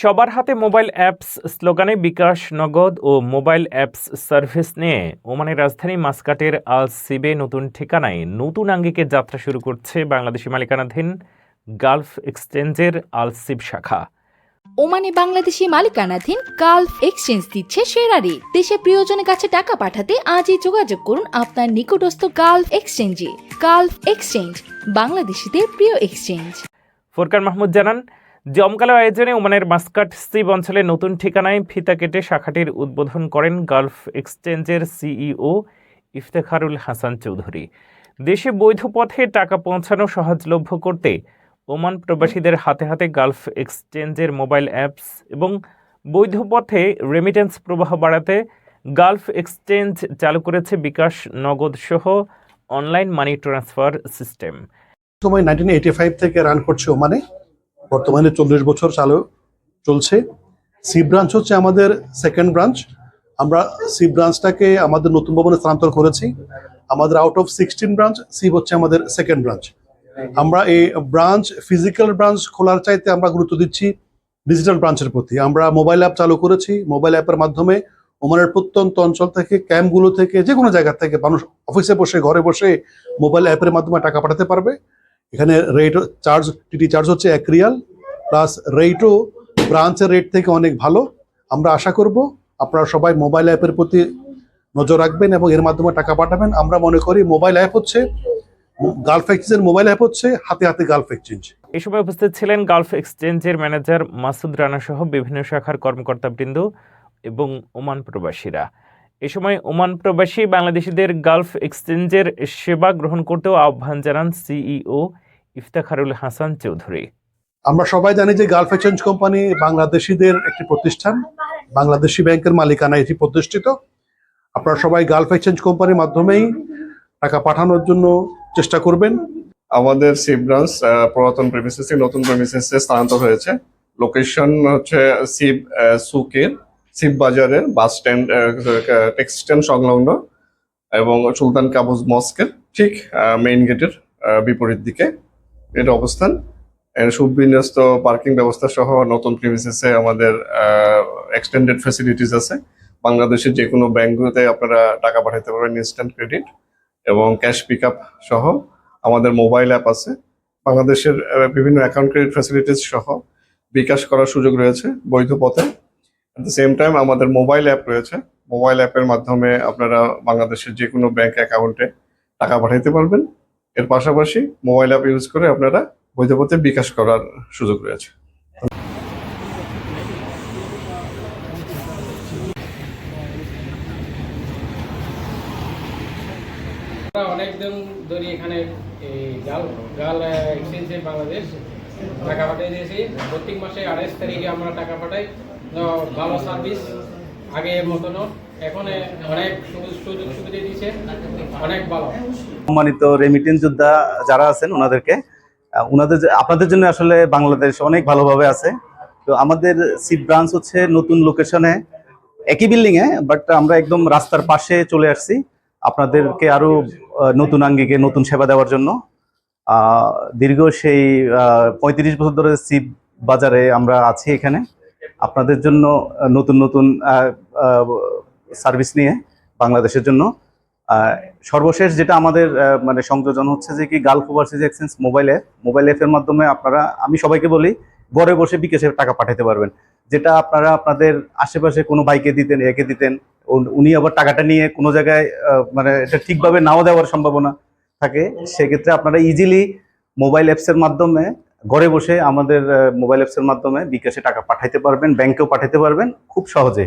সবার হাতে mobile apps স্লোগানে বিকাশ নগদ ও মোবাইল অ্যাপস সার্ভিস নিয়ে ওমানের রাজধানী মাসকাটের আল সিবে নতুন ঠিকানায় নতুন আঙ্গিকে যাত্রা শুরু করছে বাংলাদেশি মালিকানাধীন গালফ এক্সচেঞ্জের আল সিব শাখা। ওমানে বাংলাদেশি মালিকানাধীন গালফ এক্সচেঞ্জ দিচ্ছে সেরা রেট দেশে প্রিয়জনের কাছে টাকা পাঠাতে আজই যোগাযোগ করুন আপনার নিকটস্থ গালফ এক্সচেঞ্জে। গালফ এক্সচেঞ্জ বাংলাদেশিদের প্রিয় এক্সচেঞ্জ। ফোরকান মাহমুদ জানান জমকালো আয়োজনে ওমানের মাস্কাট সিব অঞ্চলে নতুন ঠিকানায় ফিতা কেটে শাখাটির উদ্বোধন করেন গালফ এক্সচেঞ্জের সিইও ইফতেখারুল হাসান চৌধুরী। দেশে বৈধ পথে টাকা পৌঁছানো সহজলভ্য করতে ওমান প্রবাসীদের হাতে হাতে গালফ এক্সচেঞ্জের মোবাইল অ্যাপস এবং বৈধ পথে রেমিটেন্স প্রবাহ বাড়াতে গালফ এক্সচেঞ্জ চালু করেছে বিকাশ নগদ সহ অনলাইন মানি ট্রান্সফার সিস্টেম। সময় নাইনটিন এইটি ফাইভ থেকে রান করছে ওমানে। বর্তমানে চল্লিশ বছর চালু চলছে। সি ব্রাঞ্চ হচ্ছে আমাদের সেকেন্ড ব্রাঞ্চ আমরা সি ব্রাঞ্চটাকে আমাদের নতুন ভবনে স্থানান্তর করেছি। আমাদের out of sixteen branch C হচ্ছে আমাদের সেকেন্ড ব্রাঞ্চ আমরা এই ব্রাঞ্চ ফিজিক্যাল ব্রাঞ্চ খোলার চাইতে আমরা গুরুত্ব দিচ্ছি ডিজিটাল ব্রাঞ্চের প্রতি। আমরা মোবাইল অ্যাপ চালু করেছি। মোবাইল অ্যাপের মাধ্যমে ওমানের প্রত্যন্ত অঞ্চল থেকে, ক্যাম্পগুলো থেকে যে কোনো জায়গা থেকে মানুষ অফিসে বসে, ঘরে বসে মোবাইল অ্যাপের মাধ্যমে টাকা পাঠাতে পারবে। এখানে রেট চার্জ টিটি চার্জ হচ্ছে এক রিয়াল। প্লাস রেটও ব্রাঞ্চের রেট থেকে অনেক ভালো। আমরা আশা করব আপনারা সবাই মোবাইল অ্যাপের প্রতি নজর রাখবেন এবং এর মাধ্যমে টাকা পাঠাবেন। আমরা মনে করি মোবাইল অ্যাপ হচ্ছে গালফ এক্সচেঞ্জের মোবাইল অ্যাপ হচ্ছে, হাতে হাতে গালফ এক্সচেঞ্জ এই সময় উপস্থিত ছিলেন গালফ এক্সচেঞ্জের ম্যানেজার মাসুদ রানা সহ বিভিন্ন শাখার কর্মকর্তাবৃন্দ এবং ওমান প্রবাসীরা। এ সময় ওমান প্রবাসী বাংলাদেশিদের গালফ এক্সচেঞ্জের সেবা গ্রহণ করতেও আহ্বান জানান সিইও ইফতেখারুল হাসান চৌধুরী। আমরা সবাই জানি যে গালফ এক্সচেঞ্জ কোম্পানি বাংলাদেশিদের একটি প্রতিষ্ঠান। বাংলাদেশি ব্যাংকের মালিকানা এটি প্রতিষ্ঠিত। আপনারা সবাই গালফ এক্সচেঞ্জ কোম্পানির মাধ্যমেই টাকা পাঠানোর জন্য চেষ্টা করবেন। আমাদের সিপ ব্রাঞ্চ পুরাতন প্রেমিসেস নতুন প্রেমিসেসে স্থানান্তর হয়েছে। লোকেশন হচ্ছে আহ, সুকের সিপ বাজারের বাস স্ট্যান্ড ট্যাক্সি স্ট্যান্ড সংলগ্ন এবং সুলতান কাবুজ মস্কের ঠিক মেইন গেটের বিপরীত দিকে। এটা অবস্থান সুবিন্যস্ত পার্কিং ব্যবস্থা সহ নতুন প্রিমিসেসে আমাদের এক্সটেন্ডেড ফ্যাসিলিটিস আছে। বাংলাদেশের যে কোনো ব্যাংকগুলোতে আপনারা টাকা পাঠাতে পারবেন ইনস্ট্যান্ট ক্রেডিট এবং ক্যাশ পিক সহ আমাদের মোবাইল অ্যাপ আছে। বাংলাদেশের বিভিন্ন অ্যাকাউন্ট ক্রেডিট ফ্যাসিলিটিস সহ বিকাশ করার সুযোগ রয়েছে বৈধ পথে। অ্যাট দ্য সেম টাইম আমাদের মোবাইল অ্যাপ রয়েছে। মোবাইল অ্যাপের মাধ্যমে আপনারা বাংলাদেশের যে কোনো ব্যাংক অ্যাকাউন্টে টাকা পাঠাইতে পারবেন। এর পাশাপাশি মোবাইল অ্যাপ ইউজ করে আপনারা বৈধ পথে বিকাশ করার সুযোগ রয়েছে। আমরা অনেকদিন ধরে এখানে গাল গাল এক্সচেঞ্জে বাংলাদেশ টাকা পাঠিয়ে দিয়েছি। প্রত্যেক মাসে আঠাশ তারিখে আমরা টাকা পাঠাই। ভালো সার্ভিস আগের মতনও। এখন অনেক সুযোগ সুযোগ সুবিধা দিয়েছে। অনেক ভালো। সম্মানিত রেমিটেন্স যোদ্ধা যারা আছেন ওনাদেরকে ওনাদের আপনাদের জন্য আসলে বাংলাদেশ অনেক ভালোভাবে আছে। তো আমাদের সিট ব্রাঞ্চ হচ্ছে নতুন লোকেশনে একই বিল্ডিং এ বাট আমরা একদম রাস্তার পাশে চলে আসছি। আপনাদেরকে আরও আহ, নতুন আঙ্গিকে নতুন সেবা দেওয়ার জন্য। দীর্ঘ সেই পঁয়ত্রিশ বছর ধরে সিপ বাজারে আমরা আছি এখানে। আপনাদের জন্য নতুন নতুন সার্ভিস নিয়ে বাংলাদেশের জন্য। সর্বশেষ যেটা আমাদের মানে সংযোজন হচ্ছে যে কি Gulf overseas exchange mobile app mobile অ্যাপের মাধ্যমে আপনারা, আমি সবাইকে বলি, ঘরে বসে বিকাশে টাকা পাঠাতে পারবেন। যেটা আপনারা আপনাদের আশেপাশে কোনো ভাইকে দিতেন, একে দিতেন, উনি আবার টাকাটা নিয়ে কোনো জায়গায় মানে এটা ঠিকভাবে নাও দেওয়ার সম্ভাবনা থাকে, সেক্ষেত্রে আপনারা ইজিলি মোবাইল অ্যাপসের মাধ্যমে ঘরে বসে আমাদের মোবাইল অ্যাপসের মাধ্যমে বিকাশে টাকা পাঠাইতে পারবেন ব্যাংকেও পাঠাতে পারবেন, খুব সহজে